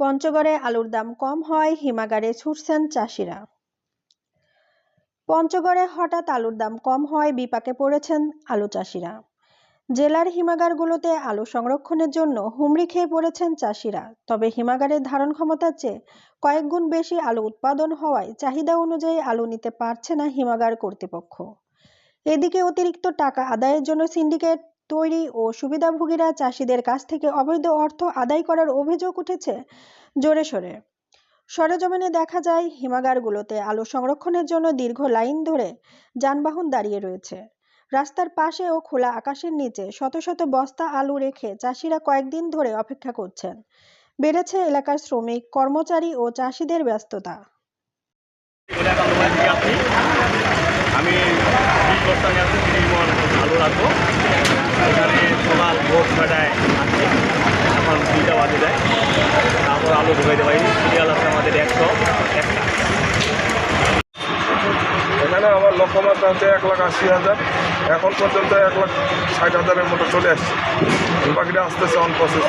পঞ্চগড়ে আলুর দাম কম হয় হিমাগারে ছুটছেন চাষিরা। পঞ্চগড়ে হঠাৎ আলুর দাম কম হয় বিপাকে পড়েছেন আলু চাষিরা। জেলার হিমাগারগুলোতে আলু সংরক্ষণের জন্য হুমড়ি খেয়ে পড়েছেন চাষিরা, তবে হিমাগারের ধারণ ক্ষমতার চেয়ে কয়েক গুণ বেশি আলু উৎপাদন হওয়ায় চাহিদা অনুযায়ী আলু নিতে পারছে না হিমাগার কর্তৃপক্ষ। এদিকে অতিরিক্ত টাকা আদায়ের জন্য সিন্ডিকেট তৈরি ও সুবিধাভোগীরা চাষিদের কাছ থেকে অবৈধ অর্থ আদায় করার অভিযোগ উঠেছে জোরে সোরে। সরেজমিনে দেখা যায়, হিমাগারগুলোতে আলু সংরক্ষণের জন্য দীর্ঘ লাইন ধরে যানবাহন দাঁড়িয়ে রয়েছে। রাস্তার পাশে ও খোলা আকাশের নিচে শত শত বস্তা আলু রেখে চাষিরা কয়েকদিন ধরে অপেক্ষা করছেন। বেড়েছে এলাকার শ্রমিক, কর্মচারী ও চাষিদের ব্যস্ততা আপনি আমি বিশ বস্তা নিয়ে আসছি তিরিশ মন আলু রাখব এখানে সকাল ভোর ছয়টায় আসছি এখন দুইটা বাজে যায় তারপর আলু ঢুকাইতে পারি। সিরিয়াল আছে আমাদের একশো। একটা এখানে আমার লক্ষ্যমাত্রা হচ্ছে এক লাখ আশি হাজার। এখন পর্যন্ত এক লাখ ষাট হাজারের মতো চলে আসছে। বাকিটা আসতেছে অন প্রসেস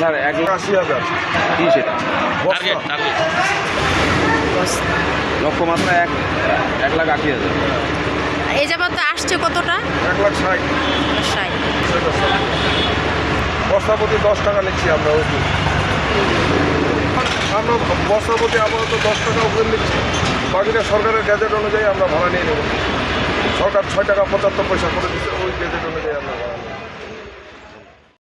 স্যার এক এক আশি হাজার। কি সেটা বস্তা। লক্ষ্যমাত্রা এক এক লাখ আশি হাজার। এই যাবত আসছে কতটা? এক লাখ ষাট। ষাট। বস্তা প্রতি দশ টাকা নিচ্ছি আমরা ওষুধ আমরা বস্তার প্রতি আপাতত দশ টাকা ওজন নিচ্ছি বাকিটা সরকারের গ্যাজেট অনুযায়ী আমরা ভাড়া নিয়ে নেব। সরকার ছয় টাকা পঁচাত্তর পয়সা করে দিচ্ছে, ওই গ্যাজেট অনুযায়ী আমরা ভাড়া